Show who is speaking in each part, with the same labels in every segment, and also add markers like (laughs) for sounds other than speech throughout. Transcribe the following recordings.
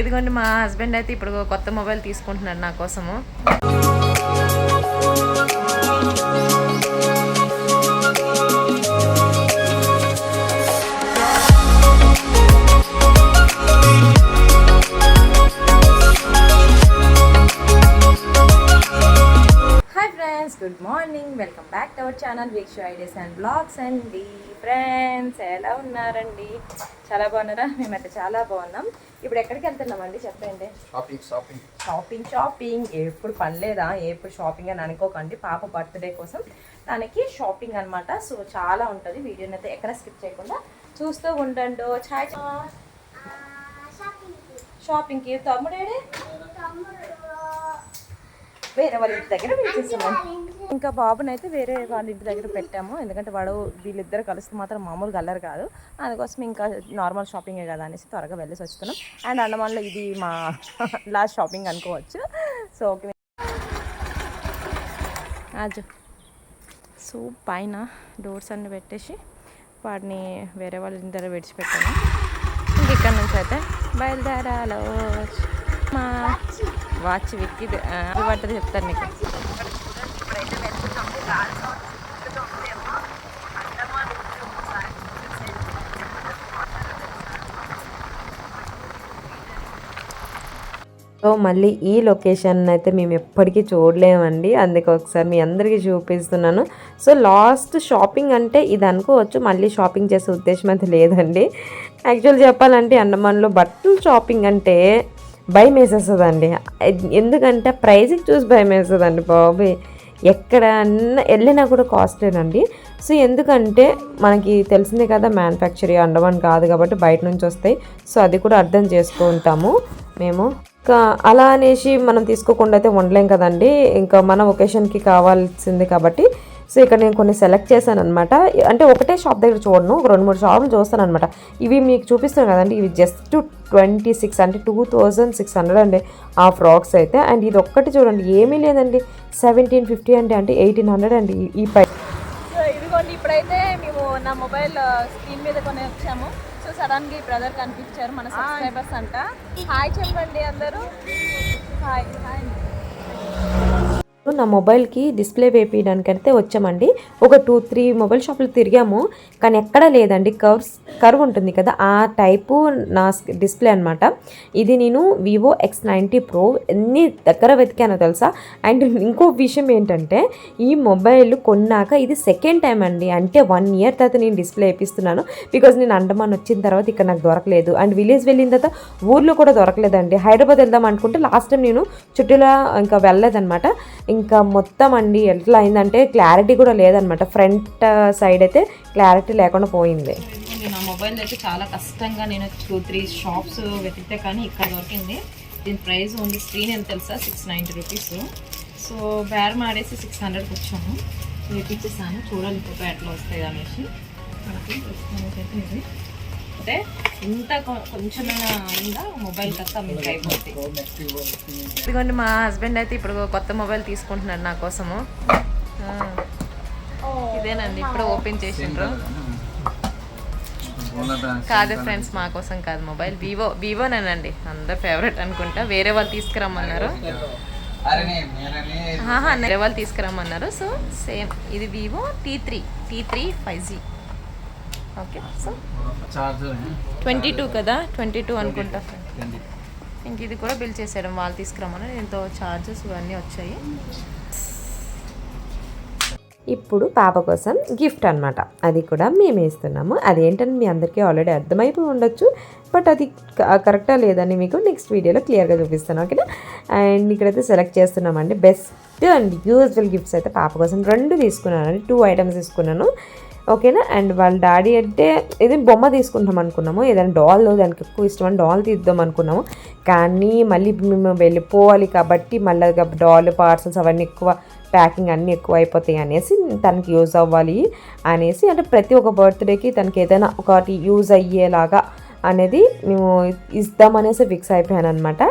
Speaker 1: ఇదిగోండి మా హస్బెండ్ అయితే ఇప్పుడు కొత్త మొబైల్ తీసుకుంటున్నాడు నా కోసము. Friends good morning welcome back to our channel Veeksha ideas and blogs అండి ఫ్రెండ్స్ ఎలా ఉన్నారండి? చాలా బాగున్నారా? మేమైతే చాలా బాగున్నాం. ఇప్పుడు ఎక్కడికి వెళ్తున్నామండి చెప్పండి.
Speaker 2: షాపింగ్ షాపింగ్
Speaker 1: షాపింగ్ షాపింగ్ ఎప్పుడు పనిలేదా? ఎప్పుడు షాపింగ్ అని అనుకోకండి. పాప బర్త్డే కోసం దానికి షాపింగ్ అన్నమాట. సో చాలా ఉంటుంది. వీడియోని అయితే ఎక్కడ స్కిప్ చేయకుండా చూస్తూ ఉండండి. ఛాయ్ షాపింగ్కి తమ్ముడేడే వేరే వాళ్ళ ఇంటి దగ్గర పిలిచేస్తున్నాం ఇంకా బాబుని అయితే వేరే వాళ్ళ ఇంటి దగ్గర పెట్టాము. ఎందుకంటే వాడు వీళ్ళిద్దరు కలిస్తే మాత్రం మామూలుగా అల్లరు కాదు. అందుకోసం ఇంకా నార్మల్ షాపింగే కదా అనేసి త్వరగా వెళ్ళేసి వస్తున్నాం. అండ్ అండమాన్లో ఇది మా లాస్ట్ షాపింగ్ అనుకోవచ్చు. సో ఓకే అజు సో పైన డోర్స్ అన్ని పెట్టేసి వాడిని వేరే వాళ్ళ ఇంటి దగ్గర విడిచిపెట్టాను. ఇంక ఇక్కడ నుంచి అయితే బయలుదేరాలో. మా వాచ్ విక్కి పడుతుంది చెప్తాను నీకు.
Speaker 3: సో మళ్ళీ ఈ లొకేషన్ అయితే మేము ఎప్పటికీ చూడలేమండి. అందుకే ఒకసారి మీ అందరికీ చూపిస్తున్నాను. సో లాస్ట్ షాపింగ్ అంటే ఇది అనుకోవచ్చు. మళ్ళీ షాపింగ్ చేసే ఉద్దేశం అయితే లేదండి. యాక్చువల్ చెప్పాలంటే అండమాన్లో బట్టలు షాపింగ్ అంటే భయం వేసేస్తుందండి ఎందుకంటే ప్రైజ్కి చూసి భయం వేస్తుందండి బాబు ఎక్కడ వెళ్ళినా కూడా కాస్ట్లేనండి. సో ఎందుకంటే మనకి తెలిసిందే కదా మ్యానుఫ్యాక్చర్ అండమాన్ కాదు కాబట్టి బయట నుంచి వస్తాయి. సో అది కూడా అర్థం చేసుకుంటాము మేము. ఇంకా అలా అనేసి మనం తీసుకోకుండా అయితే ఉండలేం కదండి. ఇంకా మన ఒకేషన్కి కావాల్సింది కాబట్టి సో ఇక్కడ నేను కొన్ని సెలెక్ట్ చేశాను అనమాట అంటే ఒకటే షాప్ దగ్గర చూడను ఒక రెండు మూడు షాపులు చూస్తాను అనమాట ఇవి మీకు చూపిస్తాను కదండి ఇవి జస్ట్ ట్వంటీ సిక్స్ అంటే టూ థౌజండ్ సిక్స్ హండ్రెడ్ అండి ఆ ఫ్రాక్స్ అయితే. అండ్ ఇది ఒక్కటి చూడండి ఏమీ లేదండి సెవెంటీన్ ఫిఫ్టీ అంటే అంటే ఎయిటీన్ హండ్రెడ్ అండి ఈ- ఈ పై
Speaker 1: సో ఇదిగోండి ఇప్పుడైతే మేము నా మొబైల్ స్క్రీన్ మీద కొని వచ్చాము. సో సడన్గా ఈ బ్రదర్ కనిపించారు మన సబ్స్క్రైబర్స్ అంట. హాయ్ చెప్పండి అందరూ. హాయ్ హాయ్
Speaker 3: నా మొబైల్కి డిస్ప్లే వేపించడానికి అయితే వచ్చామండి. ఒక టూ త్రీ మొబైల్ షాపులు తిరిగాము. కానీ ఎక్కడా లేదండి. కర్వ్స్ కర్వ్ ఉంటుంది కదా ఆ టైపు నా డిస్ప్లే అనమాట ఇది నేను వివో ఎక్స్ నైంటీ ప్రో ఎన్ని దగ్గర వెతికానో తెలుసా? అండ్ ఇంకో విషయం ఏంటంటే ఈ మొబైల్ కొన్నాక ఇది సెకండ్ టైం అండి. అంటే వన్ ఇయర్ తర్వాత నేను డిస్ప్లే వేపిస్తున్నాను. బికాజ్ నేను అండమాన్ వచ్చిన తర్వాత ఇక్కడ నాకు దొరకలేదు. అండ్ విలేజ్ వెళ్ళిన తర్వాత ఊర్లో కూడా దొరకలేదండి. హైదరాబాద్ వెళ్దాం అనుకుంటే లాస్ట్ టైం నేను చుట్టూలా ఇంకా వెళ్ళలేదన్నమాట. ఇంకా మొత్తం అండి ఎట్లా అయిందంటే క్లారిటీ కూడా లేదనమాట ఫ్రంట్ సైడ్ అయితే క్లారిటీ లేకుండా పోయింది.
Speaker 1: నా మొబైల్ అయితే చాలా కష్టంగా నేను టూ త్రీ షాప్స్ వెతికితే కానీ ఇక్కడ దొరికింది. దీని ప్రైస్ ఉంది స్క్రీన్ ఎంత తెలుసా? సిక్స్ నైంటీ రూపీస్ సో బేరం ఆడేసి సిక్స్ హండ్రెడ్కి వచ్చాము. వేపించేసాను చూడాలి ఇప్పుడు ఎట్లా వస్తాయి అనేసి. మనకి ప్రస్తుతానికి అయితే ఇది. అంటే ఇంత కొంచెమైనా అయిందా మొబైల్ కథ మీకు అయిపోతుంది ఇదిగోండి మా హస్బెండ్ అయితే ఇప్పుడు కొత్త మొబైల్ తీసుకుంటున్నాడు నా కోసము. ఇదేనండి ఇప్పుడు ఓపెన్ చేసిండ్రు. కాదు ఫ్రెండ్స్ మా కోసం కాదు మొబైల్. వివో వివోనేనండి అందరు ఫేవరెట్ అనుకుంటా. వేరే వాళ్ళు తీసుకురమ్మన్నారు. వేరే వాళ్ళు తీసుకురమ్మన్నారు. సో సేమ్ ఇది Vivo T three T three five G okay so
Speaker 2: charger
Speaker 1: twenty two కదా? ట్వంటీ టూ అనుకుంటా. ఇంక ఇది కూడా బిల్ చేసేయడం వాళ్ళు తీసుకురమ్మని దీంతో చార్జెస్ ఇవన్నీ వచ్చాయి.
Speaker 3: ఇప్పుడు పాప కోసం గిఫ్ట్ అన్నమాట. అది కూడా మేము ఇస్తున్నాము. అదేంటని మీ అందరికీ ఆల్రెడీ అర్థమైపోయి ఉండొచ్చు. బట్ అది కరెక్టా లేదని మీకు నెక్స్ట్ వీడియోలో క్లియర్గా చూపిస్తాను ఓకేనా? అండ్ ఇక్కడైతే సెలెక్ట్ చేస్తున్నామండి. బెస్ట్ అండ్ యూజ్ఫుల్ గిఫ్ట్స్ అయితే పాప కోసం రెండు తీసుకున్నాను టూ ఐటమ్స్ తీసుకున్నాను. ఓకేనా? అండ్ వాళ్ళ డాడీ అంటే ఏదైనా బొమ్మ తీసుకుంటాం అనుకున్నాము. ఏదైనా డాల్ దానికి ఎక్కువ ఇష్టం అని డాల్ తీద్దాం అనుకున్నాము. కానీ మళ్ళీ మేము వెళ్ళిపోవాలి కాబట్టి మళ్ళీ డాల్ పార్సల్స్ అవన్నీ ఎక్కువ ప్యాకింగ్ అన్నీ ఎక్కువ అయిపోతాయి అనేసి తనకి యూజ్ అవ్వాలి అనేసి అంటే ప్రతి ఒక్క బర్త్డేకి తనకి ఏదైనా ఒకటి యూజ్ అయ్యేలాగా అనేది మేము ఇస్తామనేసి ఫిక్స్ అయిపోయాను అనమాట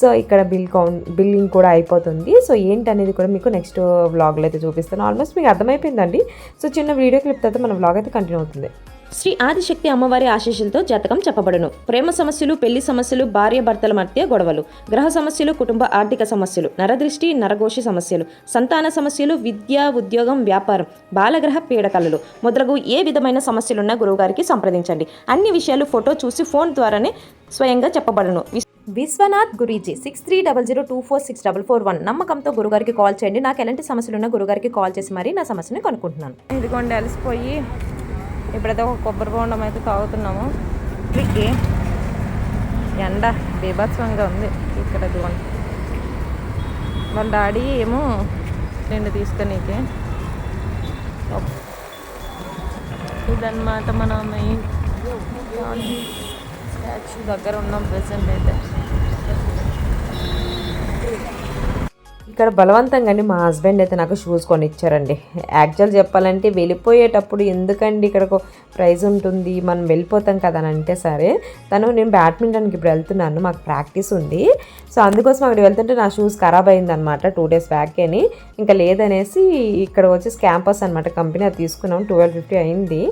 Speaker 3: సో ఇక్కడ బిల్ కౌంట్ బిల్లింగ్ కూడా అయిపోతుంది. సో ఏంటనేది కూడా మీకు నెక్స్ట్ వ్లాగ్లో అయితే చూపిస్తాను. ఆల్మోస్ట్ మీకు అర్థమైపోయిందండి. సో చిన్న వీడియో క్లిప్ తర్వాత మన వ్లాగ్ అయితే కంటిన్యూ అవుతుంది.
Speaker 4: శ్రీ ఆదిశక్తి అమ్మవారి ఆశీస్సులతో జాతకం చెప్పబడును. ప్రేమ సమస్యలు పెళ్ళి సమస్యలు భార్య భర్తల మధ్య గొడవలు గ్రహ సమస్యలు కుటుంబ ఆర్థిక సమస్యలు నరదృష్టి నరఘోషి సమస్యలు సంతాన సమస్యలు విద్య ఉద్యోగం వ్యాపారం బాలగ్రహ పీడకలలు మొదలగు ఏ విధమైన సమస్యలున్నా గురువుగారికి సంప్రదించండి. అన్ని విషయాలు ఫోటో చూసి ఫోన్ ద్వారానే స్వయంగా చెప్పబడును. Vishwanath Guruji six three double zero two four six double four one నమ్మకంతో గురుగారికి కాల్ చేయండి. నాకు ఎలాంటి సమస్యలున్నా గురుగారికి కాల్ చేసి మరీ నా సమస్యని కనుక్కుంటున్నాను.
Speaker 1: ఇదిగోండి అలసిపోయి ఇప్పుడైతే ఒక కొబ్బరి బోండం అయితే తాగుతున్నాము. ఇక్కడికి ఎండ బీభత్సవంగా ఉంది. ఇక్కడ ఇదిగోండి. వాళ్ళ డాడీ ఏమో రెండు తీసుకునేకి. ఇదన్నమాట మన మెయిన్ స్టాచ్యూ దగ్గర ఉన్నాం ప్రెసెంట్ అయితే.
Speaker 3: ఇక్కడ బలవంతంగా అండి మా హస్బెండ్ అయితే నాకు షూస్ కొని ఇచ్చారండి యాక్చువల్ చెప్పాలంటే వెళ్ళిపోయేటప్పుడు ఎందుకండి ఇక్కడ ప్రైజ్ ఉంటుంది మనం వెళ్ళిపోతాం కదా అని అంటే సరే తను నేను బ్యాడ్మింటన్కి ఇప్పుడు వెళ్తున్నాను మాకు ప్రాక్టీస్ ఉంది. సో అందుకోసం అక్కడ వెళ్తుంటే నా షూస్ ఖరాబ్ అయిందనమాట టూ డేస్ బ్యాక్ అని. ఇంకా లేదనేసి ఇక్కడ వచ్చేసి క్యాంపస్ అనమాట కంపెనీ అది తీసుకున్నాం ట్వెల్వ్ ఫిఫ్టీ అయింది.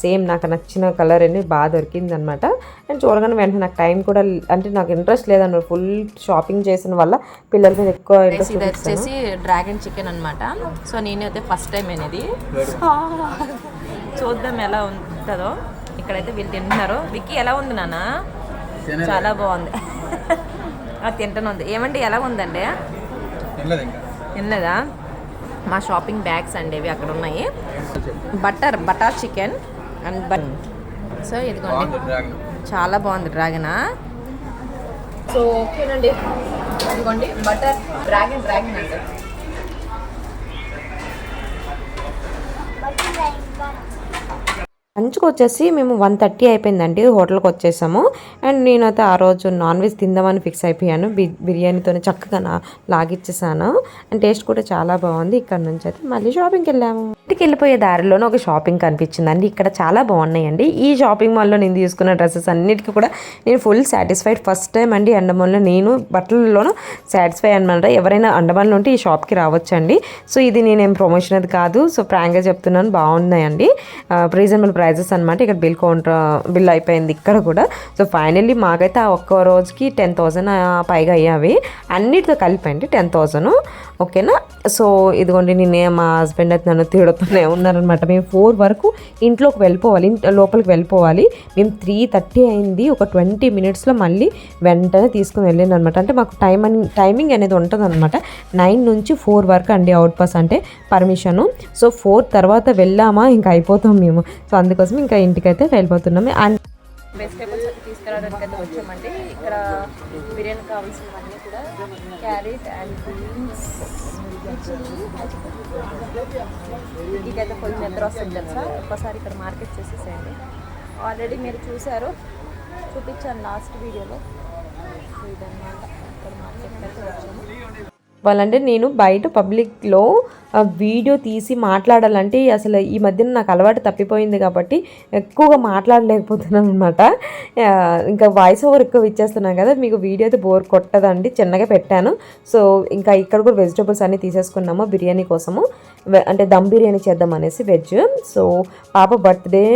Speaker 3: సేమ్ నాకు నచ్చిన కలర్ అనేది బాగా దొరికింది అనమాట అండ్ చూడగానే వెంటనే నాకు టైం కూడా అంటే నాకు ఇంట్రెస్ట్ లేదన్నమాట ఫుల్ షాపింగ్ చేసిన వల్ల పిల్లల మీద ఎక్కువ ఇంట్రెస్ట్
Speaker 1: ఇది వచ్చేసి డ్రాగన్ చికెన్ అనమాట. సో నేనైతే ఫస్ట్ టైం అనేది. చూద్దాం ఎలా ఉంటుందో. ఇక్కడైతే వీళ్ళు తింటున్నారు. విక్కీ ఎలా ఉంది నాన్న? చాలా బాగుంది. (laughs) అది తింటూనే ఉంది. ఏమండి ఎలా ఉందండి?
Speaker 2: తినలేదు?
Speaker 1: మా షాపింగ్ బ్యాగ్స్ అండి ఇవి అక్కడ ఉన్నాయి butter butter chicken and but so ఇదిగోండి. చాలా బాగుంది డ్రాగనా సో ఓకేనండి. ఇదిగోండి బటర్ డ్రాగన్ డ్రాగన్ అండి.
Speaker 3: లంచ్కి వచ్చేసి మేము వన్ థర్టీ అయిపోయిందండి హోటల్కి వచ్చేసాము. అండ్ నేనైతే ఆ రోజు నాన్ వెజ్ తిందామని ఫిక్స్ అయిపోయాను. బి బిర్యానీతో చక్కగా లాగిచ్చేసాను. అండ్ టేస్ట్ కూడా చాలా బాగుంది. ఇక్కడ నుంచి అయితే మళ్ళీ షాపింగ్కి వెళ్ళాము. ఇంటికి వెళ్ళిపోయే దారిలోనే ఒక షాపింగ్ కనిపించిందండి. ఇక్కడ చాలా బాగున్నాయండి. ఈ షాపింగ్ మాల్లో నేను తీసుకున్న డ్రెస్సెస్ అన్నిటికీ కూడా నేను ఫుల్ సాటిస్ఫైడ్. ఫస్ట్ టైం అండి అండమాన్లో నేను బట్టలలోనూ సాటిస్ఫై అనమాట. ఎవరైనా అండమాన్లో ఉంటే ఈ షాప్కి రావచ్చండి. సో ఇది నేనేం ప్రమోషన్ అది కాదు. సో ప్రాంక్గా చెప్తున్నాను. బాగున్నాయండి. రీజనబుల్ ప్రైజెస్ అనమాట. ఇక్కడ బిల్ కౌంటర్ బిల్ అయిపోయింది ఇక్కడ కూడా. సో ఫైనల్లీ మాకైతే ఆ ఒక్క రోజుకి టెన్ థౌజండ్ పైగా అయ్యావి. అన్నిటితో కలిపండి టెన్ థౌజండ్. ఓకేనా? సో ఇదిగోండి నేనే మా హస్బెండ్ అయితే నన్ను తిడుతూనే ఉన్నారనమాట మేము ఫోర్ వరకు ఇంట్లోకి వెళ్ళిపోవాలి. లోపలికి వెళ్ళిపోవాలి. మేము త్రీ థర్టీ అయింది. ఒక ట్వంటీ మినిట్స్లో మళ్ళీ వెంటనే తీసుకుని వెళ్ళాను అనమాట అంటే మాకు టైం అని టైమింగ్ అనేది ఉంటుంది అనమాట నైన్ నుంచి ఫోర్ వరకు అండి అవుట్ పాస్ అంటే పర్మిషను. సో ఫోర్ తర్వాత వెళ్ళామా? ఇంకా అయిపోతాం మేము. సో అందుకోసం ఇంకా ఇంటికైతే వెళ్ళిపోతున్నాము అండ్
Speaker 1: వెజిటేబుల్స్ తీసుకురావడానికి అయితే వచ్చామండి. ఇక్కడ బిర్యానీ కావాల్సినవన్నీ కూడా క్యారెట్ అండ్ బీన్స్ ఇదైతే ఫుల్ నిద్ర వస్తుంది తెలుసా? ఒక్కసారి ఇక్కడ మార్కెట్ చేసేసేయండి. ఆల్రెడీ మీరు చూసారు చూపించాను లాస్ట్ వీడియోలో. సో ఇదన్నమాట. ఇక్కడ మార్కెట్ అయితే వచ్చాము.
Speaker 3: వాళ్ళంటే నేను బయట పబ్లిక్లో వీడియో తీసి మాట్లాడాలంటే అసలు ఈ మధ్యన నాకు అలవాటు తప్పిపోయింది కాబట్టి ఎక్కువగా మాట్లాడలేకపోతున్నాను అనమాట ఇంకా వాయిస్ ఓవర్ ఎక్కువ ఇచ్చేస్తున్నాను కదా మీకు వీడియో అయితే బోర్ కొట్టదండి చిన్నగా పెట్టాను. సో ఇంకా ఇక్కడ కూడా వెజిటబుల్స్ అన్నీ తీసేసుకున్నాము బిర్యానీ కోసము. అంటే దమ్ బిర్యానీ చేద్దాం అనేసి వెజ్ సో పాప బర్త్డే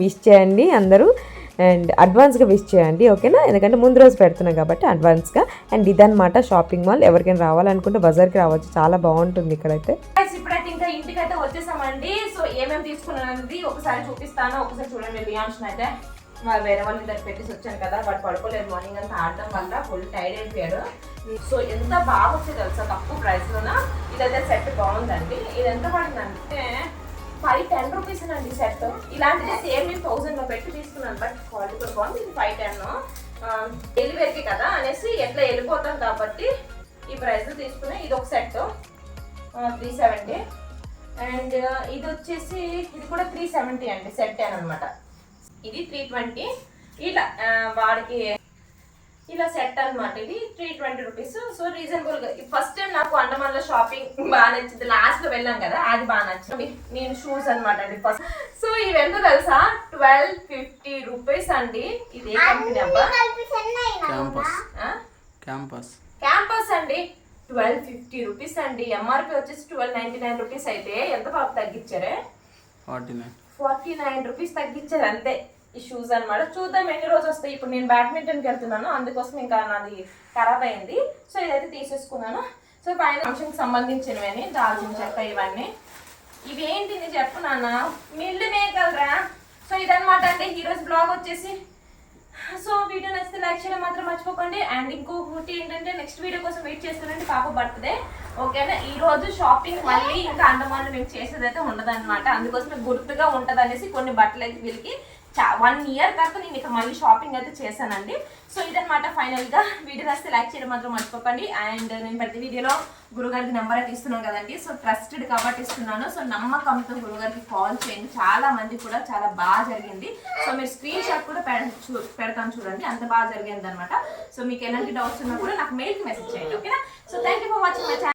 Speaker 3: విష్ చేయండి అందరూ. అండ్ అడ్వాన్స్గా విష్ చేయండి ఓకేనా? ఎందుకంటే ముందు రోజు పెడుతున్నాం కాబట్టి అడ్వాన్స్గా. అండ్ ఇదనమాట షాపింగ్ మాల్. ఎవరికైనా రావాలనుకుంటే బజార్కి రావచ్చు. చాలా బాగుంటుంది ఇక్కడైతే.
Speaker 1: ఇప్పుడైతే ఇంకా ఇంటికి వచ్చేసామండి. సో ఏమేమి తీసుకున్నది ఒకసారి చూపిస్తాను. ఒకసారి చూడండి రియాన్షన్ అయితే. మరి వేరే వాళ్ళ దగ్గర పెట్టేసి వచ్చాను కదా. వాడు పడుకోలేదు. మార్నింగ్ అంతా ఆడడం వల్ల ఫుల్ టైర్డ్ అయిపోయాడు. సో ఎంత బాగా వచ్చేది తెలుసా? తక్కువ ప్రైస్లోనా? ఇదైతే సెట్ బాగుందండి. ఇది ఎంత పడిందంటే ఫైవ్ టెన్ రూపీస్ అండి సెట్ ఇలాంటిది సేమ్ నేను థౌసండ్లో పెట్టి తీసుకున్నాను. బట్ క్వాలిటీ కూడా బాగుంది. ఇది ఫైవ్ టెన్ డెలివరీకి కదా అనేసి ఎట్లా వెళ్ళిపోతాం కాబట్టి ఈ ప్రైస్ తీసుకున్నా. ఇది ఒక సెట్ త్రీ సెవెంటీ అండ్ ఇది వచ్చేసి ఇది కూడా త్రీ సెవెంటీ అండి. సెట్ అనమాట. ఇది త్రీ ట్వంటీ ఇలా వాడికి ఇలా సెట్ అన్నమాట ఇది. త్రీ ట్వంటీ రూపీస్ సో రీజనబుల్గా ఫస్ట్ టైం నాకు అండమాన్లో షాపింగ్ బాగా నచ్చింది. లాస్ట్లో వెళ్ళాం కదా అది బాగా నచ్చింది. నేను షూస్ అన్నమాట అండి ఫస్ట్ సో ఇవి ఎంత తెలుసా? ట్వెల్వ్ ఫిఫ్టీ రూపీస్ అండి. ఇది ఏ కంపెనీ అబ్బా
Speaker 2: క్యాంపస్? క్యాంపస్
Speaker 1: క్యాంపస్ అండి. ట్వెల్వ్ ఫిఫ్టీ రూపీస్ అండి. ఎంఆర్పి వచ్చేసి ట్వెల్వ్ నైన్టీ నైన్ రూపీస్ అయితే. ఎంత పాప తగ్గించారే?
Speaker 2: Forty nine
Speaker 1: forty nine rupees తగ్గించారు అంతే. ఈ షూస్ అన్నమాట. చూద్దాం ఎన్ని రోజు వస్తాయి. ఇప్పుడు నేను బ్యాడ్మింటన్కి వెళ్తున్నాను. అందుకోసం ఇంకా నాది ఖరాబ్ అయింది. సో ఇదైతే తీసేసుకున్నాను. సో పైన ఫంక్షన్కి సంబంధించినవి దాల్చిన చెక్క ఇవన్నీ. ఇవి ఏంటి నేను చెప్పు నాన్న? మిల్లు మేకలరా? సో ఇదనమాట అండి. ఈరోజు బ్లాగ్ వచ్చేసి. సో వీడియో నచ్చితే లైక్ చేయడం మాత్రం మర్చిపోకండి. అండ్ ఇంకొకటి ఏంటంటే నెక్స్ట్ వీడియో కోసం వెయిట్ చేస్తానండి. పాప బర్త్డే. ఓకేనా? ఈ రోజు షాపింగ్ మళ్ళీ ఇంకా అండమాన్ మేము చేసేది అయితే ఉండదు అనమాట అందుకోసం గుర్తుగా ఉంటుంది అనేసి కొన్ని బట్టలు అయితే వీళ్ళకి వన్ ఇయర్ తర్వాత నేను ఇక్కడ మళ్ళీ షాపింగ్ అయితే చేశానండి. సో ఇదనమాట ఫైనల్గా వీడియో నచ్చితే లైక్ చేయడం మాత్రం మర్చిపోకండి. అండ్ నేను ప్రతి వీడియోలో గురుగారికి నెంబర్ అయితే ఇస్తున్నాను కదండి. సో ట్రస్టెడ్ కాబట్టి ఇస్తున్నాను. సో నమ్మకంతో గురుగారికి కాల్ చేయండి. చాలా మంది కూడా చాలా బాగా జరిగింది. సో మీరు స్క్రీన్ షాట్ కూడా పెడ చూ- పెడతాను చూడండి. అంత బాగా జరిగింది అనమాట సో మీకు ఎలాంటి డౌట్స్ ఉన్నా కూడా నాకు మెయిల్కి మెసేజ్ చేయండి ఓకేనా so thank you for watching my channel